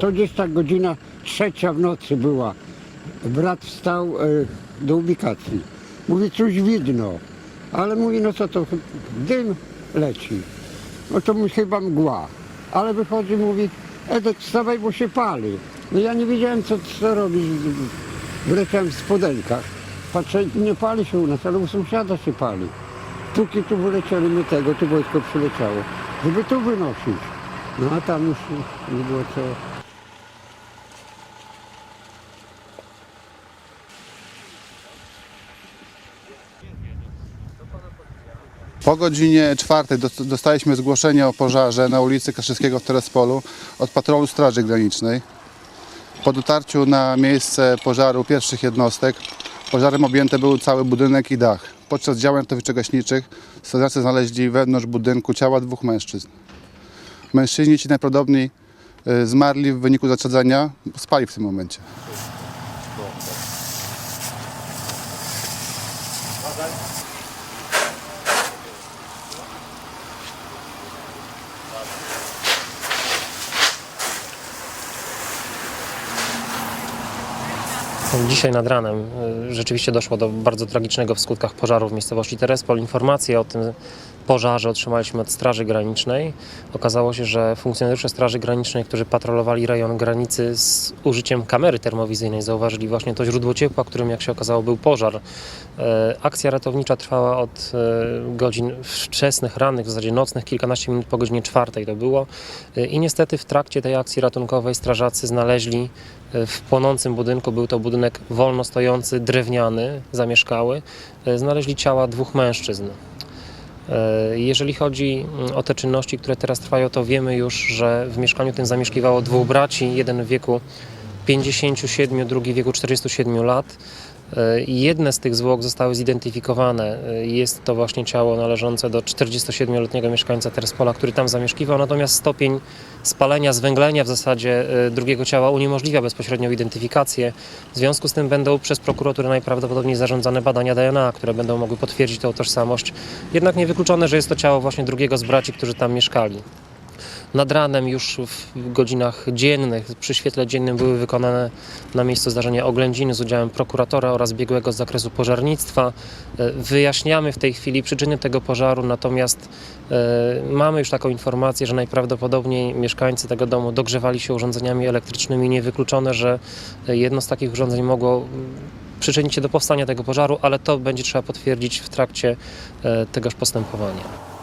To gdzieś tak godzina trzecia w nocy była. Brat wstał e, do ubikacji. Mówi, coś widno. Ale mówi, no co to, dym leci. No to mówi, chyba mgła. Ale wychodzi, mówi, Edek, wstawaj, bo się pali. No ja nie wiedziałem, co, co robić. Wręczałem w spodenkach. Patrzę, nie pali się u nas, ale u sąsiada się pali. Póki tu wylecieli my tego, tu wojsko przyleciało, żeby tu wynosić. No a tam już nie było co. Po godzinie czwartej dos- dostaliśmy zgłoszenie o pożarze na ulicy Kaszewskiego w Terespolu od patrolu Straży Granicznej. Po dotarciu na miejsce pożaru pierwszych jednostek pożarem objęte był cały budynek i dach. Podczas działań ratowniczo-gaśniczych strażacy znaleźli wewnątrz budynku ciała dwóch mężczyzn. Mężczyźni ci najprawdopodobniej y, zmarli w wyniku zatrzedzenia, spali w tym momencie. Dzisiaj nad ranem y, rzeczywiście doszło do bardzo tragicznego w skutkach pożaru w miejscowości Terespol. Informacje o tym pożarze otrzymaliśmy od Straży Granicznej. Okazało się, że funkcjonariusze Straży Granicznej, którzy patrolowali rejon granicy z użyciem kamery termowizyjnej, zauważyli właśnie to źródło ciepła, którym jak się okazało był pożar. E, Akcja ratownicza trwała od e, godzin wczesnych, rannych, w zasadzie nocnych, kilkanaście minut po godzinie czwartej to było. E, I niestety w trakcie tej akcji ratunkowej strażacy znaleźli w płonącym budynku, był to budynek wolno stojący, drewniany, zamieszkały, znaleźli ciała dwóch mężczyzn. E, Jeżeli chodzi mm, o te czynności, które teraz trwają, to wiemy już, że w mieszkaniu tym zamieszkiwało dwóch braci, jeden w wieku 57, drugi w wieku 47 lat. E, Jedne z tych zwłok zostały zidentyfikowane. E, Jest to właśnie ciało należące do 47-letniego mieszkańca Terespola, który tam zamieszkiwał, natomiast stopień spalenia, zwęglenia w zasadzie e, drugiego ciała uniemożliwia bezpośrednią identyfikację. W związku z tym będą przez prokuraturę najprawdopodobniej zarządzane badania DNA, które będą mogły potwierdzić tę tożsamość. Jednak niewykluczone, że jest to ciało właśnie drugiego z braci, którzy tam mieszkali. Nad ranem już w godzinach dziennych, przy świetle dziennym były wykonane na miejscu zdarzenia oględziny z udziałem prokuratora oraz biegłego z zakresu pożarnictwa. E, Wyjaśniamy w tej chwili przyczyny tego pożaru, natomiast e, mamy już taką informację, że najprawdopodobniej mieszkańcy tego domu dogrzewali się urządzeniami elektrycznymi. Niewykluczone, że e, jedno z takich urządzeń mogło przyczynić się do powstania tego pożaru, ale to będzie trzeba potwierdzić w trakcie tegoż postępowania.